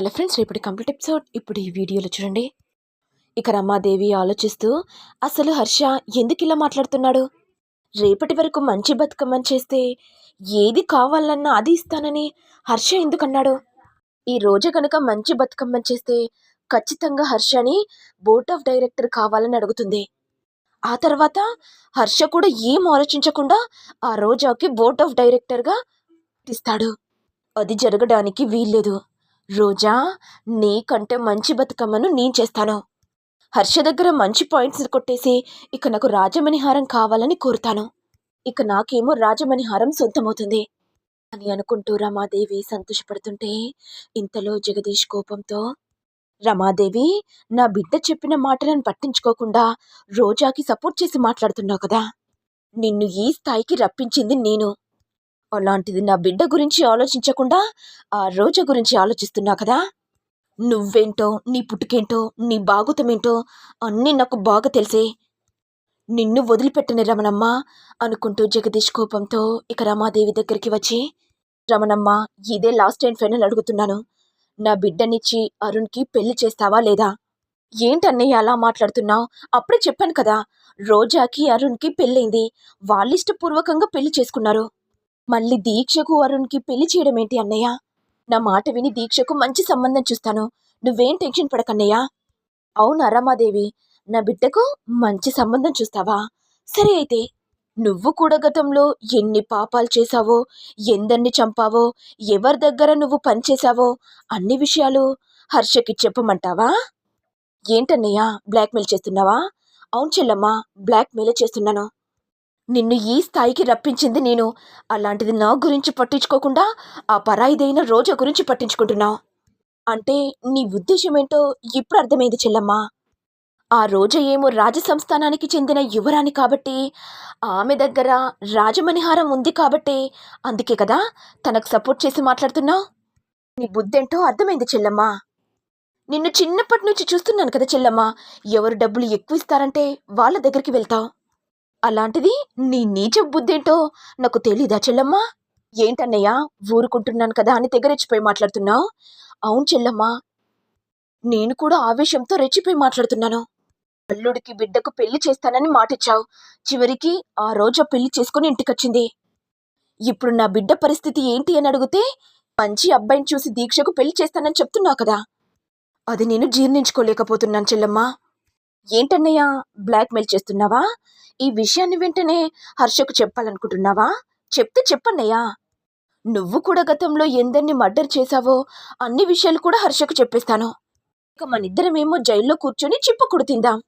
Hello friends రేపటి complete episode. ఇప్పుడు ఈ వీడియోలో చూడండి. ఇక రమాదేవి ఆలోచిస్తూ అసలు హర్ష ఎందుకు ఇలా మాట్లాడుతున్నాడు? రేపటి వరకు మంచి బతుకమ్మని చేస్తే ఏది కావాలన్నా అది ఇస్తానని హర్ష ఎందుకన్నాడు ఈ రోజు కనుక మంచి బతుకమ్మని చేస్తే ఖచ్చితంగా హర్షని బోర్డ్ ఆఫ్ డైరెక్టర్ కావాలని అడుగుతుంది. ఆ తర్వాత హర్ష కూడా ఏం ఆలోచించకుండా ఆ రోజాకి బోర్డ్ ఆఫ్ డైరెక్టర్గా ఇస్తాడు అది జరగడానికి వీల్లేదు. రోజా నీకంటే మంచి బతుకమ్మను నేను చేస్తాను. హర్ష దగ్గర మంచి పాయింట్స్ కొట్టేసి ఇక నాకు రాజమణిహారం కావాలని కోరుతాను. ఇక నాకేమో రాజమణిహారం సొంతమవుతుంది. అని అనుకుంటూ రమాదేవి సంతోషపడుతుంటే ఇంతలో జగదీష్ కోపంతో రమాదేవి నా బిడ్డ చెప్పిన మాటలను పట్టించుకోకుండా రోజాకి సపోర్ట్ చేసి మాట్లాడుతున్నావు కదా. నిన్ను ఈ స్థాయికి రప్పించింది నేను. అలాంటిది నా బిడ్డ గురించి ఆలోచించకుండా ఆ రోజా గురించి ఆలోచిస్తున్నా కదా? నువ్వేంటో నీ పుట్టుకేంటో నీ బాగుతమేంటో అన్నీ నాకు బాగా తెలిసే. నిన్ను వదిలిపెట్టని రమణమ్మ అనుకుంటూ జగదీష్ కోపంతో ఇక రమాదేవి దగ్గరికి వచ్చి రమణమ్మ ఇదే లాస్ట్ అండ్ ఫైనల్ అడుగుతున్నాను. నా బిడ్డనిచ్చి అరుణ్కి పెళ్ళి చేస్తావా లేదా? ఏంటన్నయ్య అలా మాట్లాడుతున్నావు? అప్పుడే చెప్పాను కదా రోజాకి అరుణ్కి పెళ్ళైంది వాళ్ళిష్టపూర్వకంగా పెళ్ళి చేసుకున్నారు. మళ్ళీ దీక్షకు అరుణ్కి పెళ్ళి చేయడం ఏంటి అన్నయ్య? నా మాట విని దీక్షకు మంచి సంబంధం చూస్తాను. నువ్వేం టెన్షన్ పడకన్నయ్య. అవును అరమాదేవి. నా బిడ్డకు మంచి సంబంధం చూస్తావా? సరే అయితే నువ్వు కూడా గతంలో ఎన్ని పాపాలు చేశావో ఎందరిని చంపావో ఎవరి దగ్గర నువ్వు పనిచేశావో అన్ని విషయాలు హర్షకి చెప్పమంటావా? ఏంటన్నయ్యా బ్లాక్మెయిల్ చేస్తున్నావా? అవును చెల్లమ్మా బ్లాక్మెయిల్ చేస్తున్నాను. నిన్ను ఈ స్థాయికి రప్పించింది నేను. అలాంటిది నా గురించి పట్టించుకోకుండా ఆ పరాయిదైన రోజా గురించి పట్టించుకుంటున్నావు అంటే నీ ఉద్దేశం ఏంటో ఇప్పుడు అర్థమైంది చెల్లమ్మా. ఆ రోజ ఏమో రాజసంస్థానానికి చెందిన యువరాణి కాబట్టి ఆమె దగ్గర రాజమణిహారం ఉంది కాబట్టి అందుకే కదా తనకు సపోర్ట్ చేసి మాట్లాడుతున్నావు నీ బుద్ధేంటో అర్థమైంది చెల్లమ్మా. నిన్ను చిన్నప్పటి నుంచి చూస్తున్నాను కదా చెల్లమ్మ. ఎవరు డబ్బులు ఎక్కువ ఇస్తారంటే వాళ్ళ దగ్గరికి వెళ్తావు. అలాంటిది నీ నీచ బుద్ధేంటో? నాకు తెలీదా చెల్లమ్మా? ఏంటన్నయ్యా ఊరుకుంటున్నాను కదా అని తెగ రెచ్చిపోయి మాట్లాడుతున్నావు? అవును చెల్లమ్మా. నేను కూడా ఆవేశంతో రెచ్చిపోయి మాట్లాడుతున్నాను. అల్లుడికి బిడ్డకు పెళ్ళి చేస్తానని మాటిచ్చావు. చివరికి ఆ రోజు పెళ్ళి చేసుకుని ఇంటికొచ్చింది. ఇప్పుడు నా బిడ్డ పరిస్థితి ఏంటి అని అడిగితే మంచి అబ్బాయిని చూసి దీక్షకు పెళ్ళి చేస్తానని చెప్తున్నావు కదా. అది నేను జీర్ణించుకోలేకపోతున్నాను చెల్లమ్మా. ఏంటన్నయ్యా బ్లాక్మెయిల్ చేస్తున్నావా? ఈ విషయాన్ని వెంటనే హర్షకు చెప్పాలనుకుంటున్నావా? చెప్తే చెప్పన్నయ్యా. నువ్వు కూడా గతంలో ఎందరిని మర్డర్ చేశావో అన్ని విషయాలు కూడా హర్షకు చెప్పేస్తాను. ఇక మనిద్దరమేమో జైల్లో కూర్చొని చిప్పకుడు తిందాం.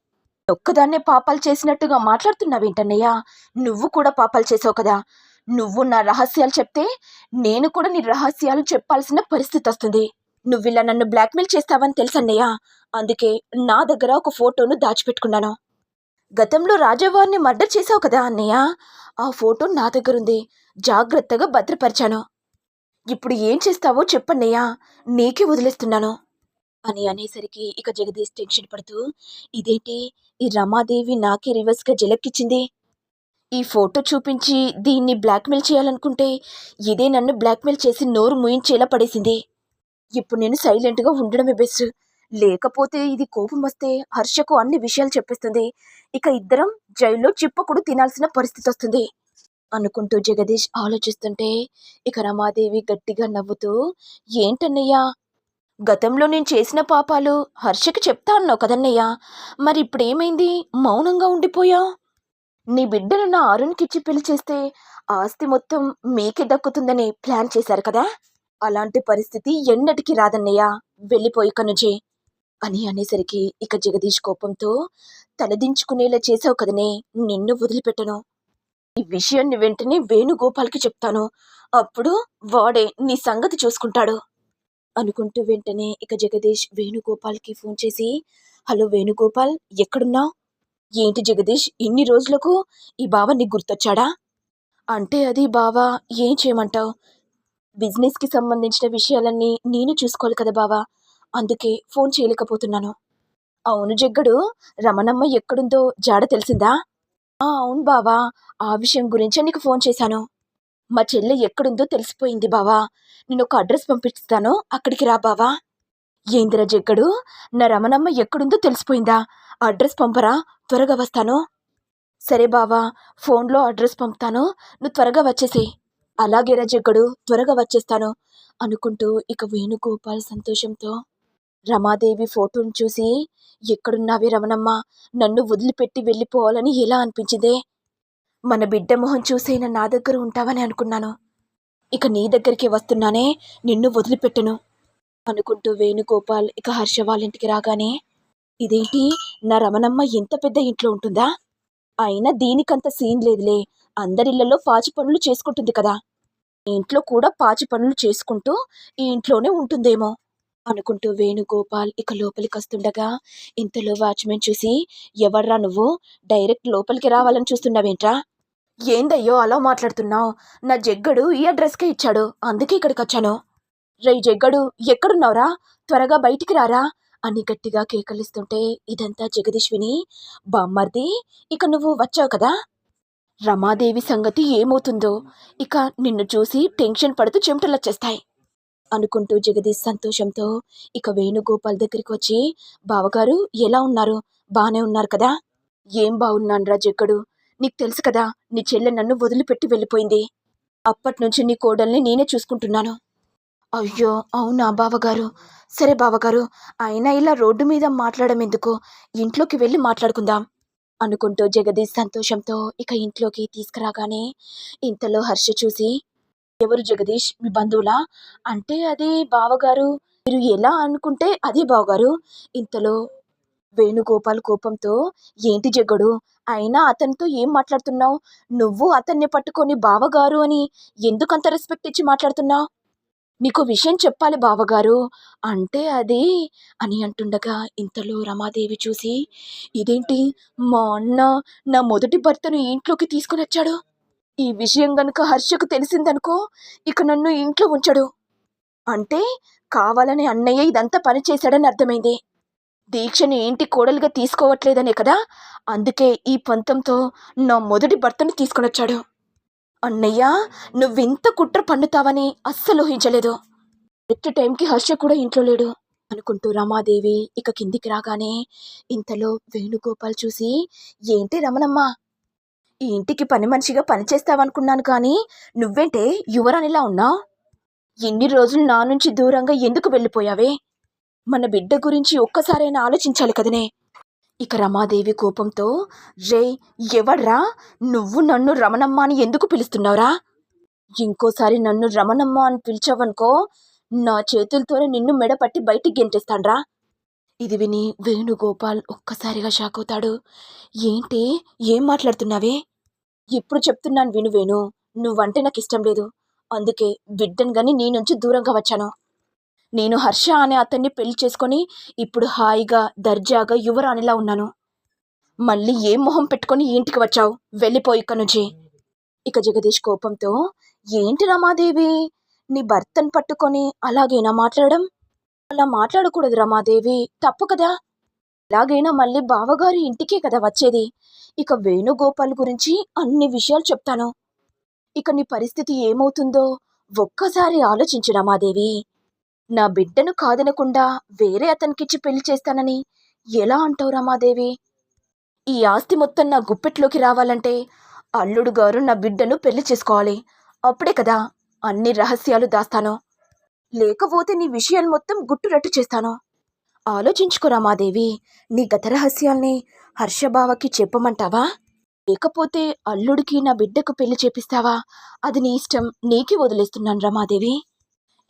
ఒక్కదాన్నే పాపాలు చేసినట్టుగా మాట్లాడుతున్నావేంటన్నయ్యా? నువ్వు కూడా పాపాలు చేసావు కదా. నువ్వు నా రహస్యాలు చెప్తే నేను కూడా నీ రహస్యాలు చెప్పాల్సిన పరిస్థితి వస్తుంది. నువ్విలా నన్ను బ్లాక్మెయిల్ చేస్తావని తెలుసన్నయ్యా అందుకే నా దగ్గర ఒక ఫోటోను దాచిపెట్టుకున్నాను. గతంలో రాజావారిని మర్డర్ చేశావు కదా అన్నయ్య. ఆ ఫోటో నా దగ్గరుంది. జాగ్రత్తగా భద్రపరిచాను. ఇప్పుడు ఏం చేస్తావో చెప్పన్నయ్య. నీకే వదిలేస్తున్నాను. అని అనేసరికి ఇక జగదీష్ టెన్షన్ పడుతూ ఇదేంటి? ఈ రమాదేవి నాకే రివర్స్గా జలక్కిచ్చింది. ఈ ఫోటో చూపించి దీన్ని బ్లాక్మెయిల్ చేయాలనుకుంటే ఇదే నన్ను బ్లాక్మెయిల్ చేసి నోరు ముయించేలా పడేసింది. ఇప్పుడు నేను సైలెంట్గా ఉండడమే బెస్ట్. లేకపోతే ఇది కోపం వస్తే హర్షకు అన్ని విషయాలు చెప్పేస్తుంది. ఇక ఇద్దరం జైల్లో చిప్పకుడు తినాల్సిన పరిస్థితి వస్తుంది. అనుకుంటూ జగదీష్ ఆలోచిస్తుంటే ఇక రమాదేవి గట్టిగా నవ్వుతూ ఏంటన్నయ్యా? గతంలో నేను చేసిన పాపాలు హర్షకి చెప్తా అన్నావు కదన్నయ్యా? మరి ఇప్పుడేమైంది? మౌనంగా ఉండిపోయా? నీ బిడ్డను నా అరుణ్కిచ్చి పెళ్ళి చేస్తే ఆస్తి మొత్తం మీకే దక్కుతుందని ప్లాన్ చేశారు కదా? అలాంటి పరిస్థితి ఎన్నటికీ రాదన్నయ్యా. వెళ్ళిపోయి కనుజే అని అనేసరికి ఇక జగదీష్ కోపంతో తలదించుకునేలా చేశావు కదనే నిన్ను వదిలిపెట్టను. ఈ విషయాన్ని వెంటనే వేణుగోపాల్కి చెప్తాను. అప్పుడు వాడే నీ సంగతి చూసుకుంటాడు. అనుకుంటూ వెంటనే ఇక జగదీష్ వేణుగోపాల్కి ఫోన్ చేసి హలో వేణుగోపాల్ ఎక్కడున్నావు? ఏంటి జగదీష్ ఇన్ని రోజులకు ఈ బావ నీకు గుర్తొచ్చాడా? అంటే అది బావా ఏం చేయమంటావు? బిజినెస్కి సంబంధించిన విషయాలన్నీ నేను చూసుకోవాలి కదా బావా. అందుకే ఫోన్ చేయలేకపోతున్నాను. అవును జగ్గడు రమణమ్మ ఎక్కడుందో జాడ తెలిసిందా? ఆ అవును బావా. ఆ విషయం గురించే నీకు ఫోన్ చేశాను. మా చెల్లె ఎక్కడుందో తెలిసిపోయింది బావా. నేను ఒక అడ్రస్ పంపిస్తాను. అక్కడికి రా బావా. ఏందిరా జగ్గడు నా రమణమ్మ ఎక్కడుందో తెలిసిపోయిందా? అడ్రస్ పంపరా? త్వరగా వస్తాను. సరే బావా. ఫోన్లో అడ్రస్ పంపుతాను. నువ్వు త్వరగా వచ్చేసేయి. అలాగే రజకుడు త్వరగా వచ్చేస్తాను అనుకుంటూ ఇక వేణుగోపాల్ సంతోషంతో రమాదేవి ఫోటోను చూసి ఎక్కడున్నావే రమణమ్మ? నన్ను వదిలిపెట్టి వెళ్ళిపోవాలని ఎలా అనిపించిందే? మన బిడ్డ మొహం చూసైనా నా దగ్గర ఉంటావని అనుకున్నాను. ఇక నీ దగ్గరికి వస్తున్నానే నిన్ను వదిలిపెట్టను అనుకుంటూ వేణుగోపాల్ ఇక హర్ష వాళ్ళ ఇంటికి రాగానే ఇదేంటి? నా రమణమ్మ ఇంత పెద్ద ఇంట్లో ఉంటుందా? అయినా దీనికంత సీన్ లేదులే. అందరిళ్ళలో పాచి పనులు చేసుకుంటుంది కదా. ఇంట్లో కూడా పాచి పనులు చేసుకుంటూ ఈ ఇంట్లోనే ఉంటుందేమో అనుకుంటూ వేణుగోపాల్ ఇక లోపలికి వస్తుండగా ఇంతలో వాచ్మెన్ చూసి ఎవర్రా నువ్వు? డైరెక్ట్ లోపలికి రావాలని చూస్తున్నావేంట్రా? ఏందయ్యో అలా మాట్లాడుతున్నావు. నా జగ్గడు ఈ అడ్రస్కే ఇచ్చాడు. అందుకే ఇక్కడికి వచ్చాను రే జగ్గడు ఎక్కడున్నావురా? త్వరగా బయటికి రారా? అని గట్టిగా కేకలిస్తుంటే ఇదంతా జగదీష్ విని బామ్మర్ది ఇక నువ్వు వచ్చావు కదా? రమాదేవి సంగతి ఏమవుతుందో ఇక నిన్ను చూసి టెన్షన్ పడుతూ చెమటలొచ్చేస్తాయి అనుకుంటూ జగదీష్ సంతోషంతో ఇక వేణుగోపాల్ దగ్గరికి వచ్చి బావగారు ఎలా ఉన్నారు? బానే ఉన్నారు కదా? ఏం బాగున్నానురా జగ్గడు నీకు తెలుసు కదా నీ చెల్లె నన్ను వదిలిపెట్టి వెళ్ళిపోయింది. అప్పట్నుంచి నీ కోడల్ని నేనే చూసుకుంటున్నాను. అయ్యో అవునా బావగారు? సరే బావగారు అయినా ఇలా రోడ్డు మీద మాట్లాడమెందుకు? ఇంట్లోకి వెళ్ళి మాట్లాడుకుందాం. అనుకుంటూ జగదీష్ సంతోషంతో ఇక ఇంట్లోకి తీసుకురాగానే ఇంతలో హర్ష చూసి ఎవరు జగదీష్? మీ బంధువులా? అంటే అది బావగారు. మీరు ఎలా అనుకుంటే అదే బావగారు. ఇంతలో వేణుగోపాల్ కోపంతో ఏంటి జగ్గడు? అయినా అతనితో ఏం మాట్లాడుతున్నావు? నువ్వు అతన్ని పట్టుకొని బావగారు అని ఎందుకంత రెస్పెక్ట్ ఇచ్చి మాట్లాడుతున్నావు? నీకు విషయం చెప్పాలి బావగారు. అంటే అది అని అంటుండగా ఇంతలో రమాదేవి చూసి ఇదేంటి? మా అన్న నా మొదటి భర్తను ఇంట్లోకి తీసుకుని వచ్చాడు. ఈ విషయం గనుక హర్షకు తెలిసిందనుకో ఇక నన్ను ఇంట్లో ఉంచడు. అంటే కావాలని అన్నయ్య ఇదంతా పని చేశాడని అర్థమైంది. దీక్షని ఇంటి కోడలుగా తీసుకోవట్లేదనే కదా అందుకే ఈ పంతంతో నా మొదటి భర్తను తీసుకొనొచ్చాడు అన్నయ్య నువ్వింత కుట్ర పన్నుతావని అస్సలు ఊహించలేదు. కరెక్ట్ టైంకి హర్ష కూడా ఇంట్లో లేడు. అనుకుంటూ రమాదేవి ఇక కిందికి రాగానే ఇంతలో వేణుగోపాల్ చూసి ఏంటి రమణమ్మ? ఈ ఇంటికి పని మనిషిగా పనిచేస్తావనుకున్నాను కానీ నువ్వేంటే యువరానిలా ఉన్నావు? ఎన్ని రోజులు నా నుంచి దూరంగా ఎందుకు వెళ్ళిపోయావే? మన బిడ్డ గురించి ఒక్కసారైనా ఆలోచించాలి కదనే. ఇక రమాదేవి కోపంతో రే ఎవడ్రా? నువ్వు నన్ను రమణమ్మ అని ఎందుకు పిలుస్తున్నావురా? ఇంకోసారి నన్ను రమణమ్మ అని పిలిచావనుకో నా చేతులతోనే నిన్ను మెడపట్టి బయటికి గెంటేస్తాన్రా. ఇది విని వేణుగోపాల్ ఒక్కసారిగా షాక్ అవుతాడు. ఏంటి? ఏం మాట్లాడుతున్నావే? ఇప్పుడు చెప్తున్నాను విను వేణు. నువ్వంటే నాకు ఇష్టం లేదు. అందుకే బిడ్డను గాని నీ నుంచి దూరంగా వచ్చాను. నేను హర్ష అనే అతన్ని పెళ్ళి చేసుకొని ఇప్పుడు హాయిగా దర్జాగా యువరాణిలా ఉన్నాను. మళ్ళీ ఏం మొహం పెట్టుకొని ఇంటికి వచ్చావు? వెళ్ళిపో ఇక్కడి నుంచి. ఇక జగదీష్ కోపంతో ఏంటి రమాదేవి? నీ భర్తను పట్టుకొని అలాగేనా మాట్లాడడం? అలా మాట్లాడకూడదు రమాదేవి తప్పు కదా? ఎలాగైనా మళ్ళీ బావగారి ఇంటికే కదా వచ్చేది. ఇక వేణుగోపాల్ గురించి అన్ని విషయాలు చెప్తాను. ఇక నీ పరిస్థితి ఏమవుతుందో ఒక్కసారి ఆలోచించు రమాదేవి. నా బిడ్డను కాదనకుండా వేరే అతనికిచ్చి పెళ్ళి చేస్తానని ఎలా అంటావు రమాదేవి? ఈ ఆస్తి మొత్తం నా గుప్పెట్లోకి రావాలంటే అల్లుడు గారు నా బిడ్డను పెళ్ళి చేసుకోవాలి. అప్పుడే కదా అన్ని రహస్యాలు దాస్తాను. లేకపోతే నీ విషయాలు మొత్తం గుట్టురట్టు చేస్తాను. ఆలోచించుకో రమాదేవి నీ గత రహస్యాల్ని హర్షబావకి చెప్పమంటావా? లేకపోతే అల్లుడికి నా బిడ్డకు పెళ్ళి చేపిస్తావా? అది నీ ఇష్టం నీకే వదిలేస్తున్నాను రమాదేవి.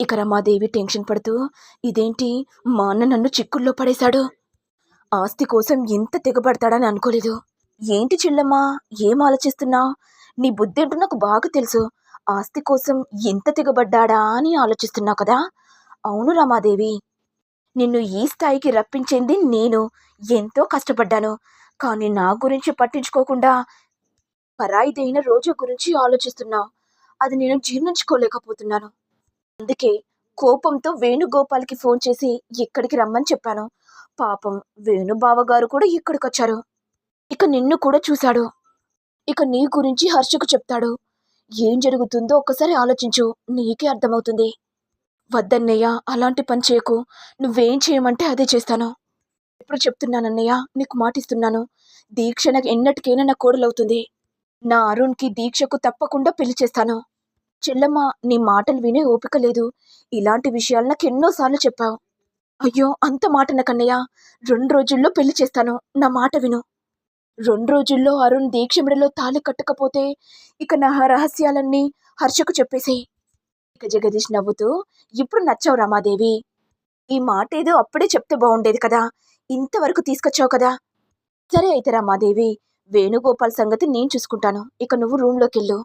ఇక రమాదేవి టెన్షన్ పడుతూ ఇదేంటి? మా అన్న నన్ను చిక్కుల్లో పడేశాడు. ఆస్తి కోసం ఎంత తెగబడతాడని అనుకోలేదు. ఏంటి చిల్లమ్మా? ఏం ఆలోచిస్తున్నావు? నీ బుద్ధి ఏంటో నాకు బాగా తెలుసు. ఆస్తి కోసం ఎంత తెగబడ్డాడా అని ఆలోచిస్తున్నావు కదా? అవును రమాదేవి. నిన్ను ఈ స్థాయికి రప్పించింది నేను. ఎంతో కష్టపడ్డాను. కానీ నా గురించి పట్టించుకోకుండా పరాయిదైన రోజు గురించి ఆలోచిస్తున్నావు. అది నేను జీర్ణించుకోలేకపోతున్నాను. అందుకే కోపంతో వేణుగోపాల్కి ఫోన్ చేసి ఇక్కడికి రమ్మని చెప్పాను. పాపం వేణుబావ గారు కూడా ఇక్కడికి వచ్చారు ఇక నిన్ను కూడా చూశాడు. ఇక నీ గురించి హర్షకు చెప్తాడు. ఏం జరుగుతుందో ఒక్కసారి ఆలోచించు. నీకే అర్థమవుతుంది. వద్దన్నయ్య అలాంటి పని చేయకు. నువ్వేం చేయమంటే అదే చేస్తాను. ఎప్పుడు చెప్తున్నానన్నయ్య నీకు మాటిస్తున్నాను. దీక్ష నాకు ఎన్నటికైనా నా కోడలవుతుంది. నా అరుణ్కి దీక్షకు తప్పకుండా పెళ్ళి చేస్తాను. చెల్లమ్మ నీ మాటలు వినే ఓపిక లేదు. ఇలాంటి విషయాలు నాకు ఎన్నోసార్లు చెప్పావు. అయ్యో అంత మాట నాకన్నయ్య రెండు రోజుల్లో పెళ్ళి చేస్తాను. నా మాట విను. రెండు రోజుల్లో అరుణ్ దీక్షమిడలో తాళి కట్టకపోతే ఇక నా రహస్యాలన్నీ హర్షకు చెప్పేసేయ్. ఇక జగదీష్ నవ్వుతూ ఇప్పుడు నచ్చావు రమాదేవి. ఈ మాట ఏదో అప్పుడే చెప్తే బాగుండేది కదా. ఇంతవరకు తీసుకొచ్చావు కదా. సరే అయితే రమాదేవి వేణుగోపాల్ సంగతి నేను చూసుకుంటాను. ఇక నువ్వు రూమ్లోకి వెళ్ళు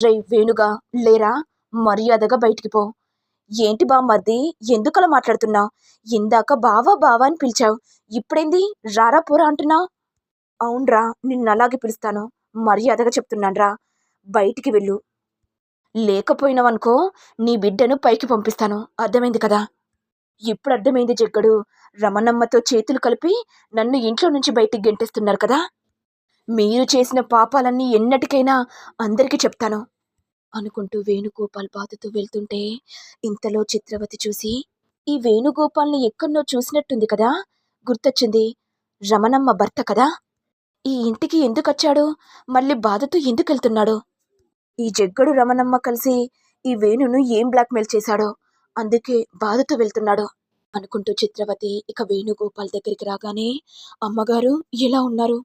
రే వేణుగా లేరా? మర్యాదగా బయటికి పో. ఏంటి బామ్మర్ది ఎందుకలా మాట్లాడుతున్నావు ఇందాక బావా బావా అని పిలిచావు. ఇప్పుడేంది? రారా పోరా అంటున్నావు అవునరా నిన్ను అలాగే పిలుస్తాను. మర్యాదగా చెప్తున్నాన్రా. బయటికి వెళ్ళు. లేకపోయినావనుకో నీ బిడ్డను పైకి పంపిస్తాను. అర్థమైంది కదా? ఇప్పుడు అర్థమైంది జగ్గడు. రమణమ్మతో చేతులు కలిపి నన్ను ఇంట్లో నుంచి బయటికి గెంటేస్తున్నారు కదా? మీరు చేసిన పాపాలన్నీ ఎన్నటికైనా అందరికీ చెప్తాను అనుకుంటూ వేణుగోపాల్ బాధతో వెళ్తుంటే ఇంతలో చిత్రవతి చూసి ఈ వేణుగోపాల్ని ఎక్కడో చూసినట్టుంది కదా గుర్తొచ్చింది. రమణమ్మ భర్త కదా. ఈ ఇంటికి ఎందుకొచ్చాడు? మళ్ళీ బాధతో ఎందుకు వెళ్తున్నాడు? ఈ జగ్గడు రమణమ్మ కలిసి ఈ వేణును ఏం బ్లాక్మెయిల్ చేశాడో అందుకే బాధతో వెళ్తున్నాడు అనుకుంటూ చిత్రవతి ఇక వేణుగోపాల్ దగ్గరికి రాగానే అమ్మగారు ఎలా ఉన్నారు?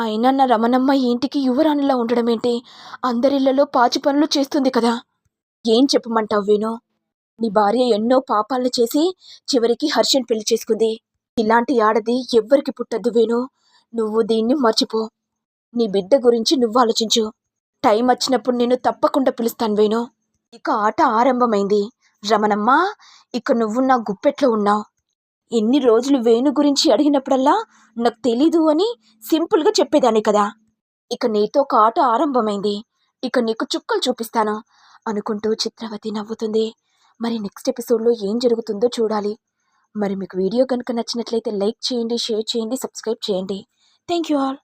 అయినా నా రమణమ్మ ఇంటికి యువరాణిలా ఉండడం ఏంటి అందరిళ్ళలో పాచి పనులు చేస్తుంది కదా. ఏం చెప్పమంటావు వేణు? నీ భార్య ఎన్నో పాపాలను చేసి చివరికి హర్షన్ పెళ్ళి చేసుకుంది. ఇలాంటి ఆడది ఎవ్వరికి పుట్టద్దు వేణు. నువ్వు దీన్ని మర్చిపో. నీ బిడ్డ గురించి నువ్వు ఆలోచించు. టైం వచ్చినప్పుడు నేను తప్పకుండా పిలుస్తాను వేణు. ఇక ఆట ఆరంభమైంది. రమణమ్మ ఇక నువ్వు నా గుప్పెట్లో ఉన్నావు. ఎన్ని రోజులు వేణు గురించి అడిగినప్పుడల్లా నాకు తెలీదు అని సింపుల్గా చెప్పేదాన్ని కదా. ఇక నీతో ఒక ఆట ఆరంభమైంది. ఇక నీకు చుక్కలు చూపిస్తాను అనుకుంటూ చిత్రవతి నవ్వుతుంది. మరి నెక్స్ట్ ఎపిసోడ్లో ఏం జరుగుతుందో చూడాలి. మరి మీకు వీడియో కనుక నచ్చినట్లయితే లైక్ చేయండి షేర్ చేయండి సబ్స్క్రైబ్ చేయండి. Thank you all.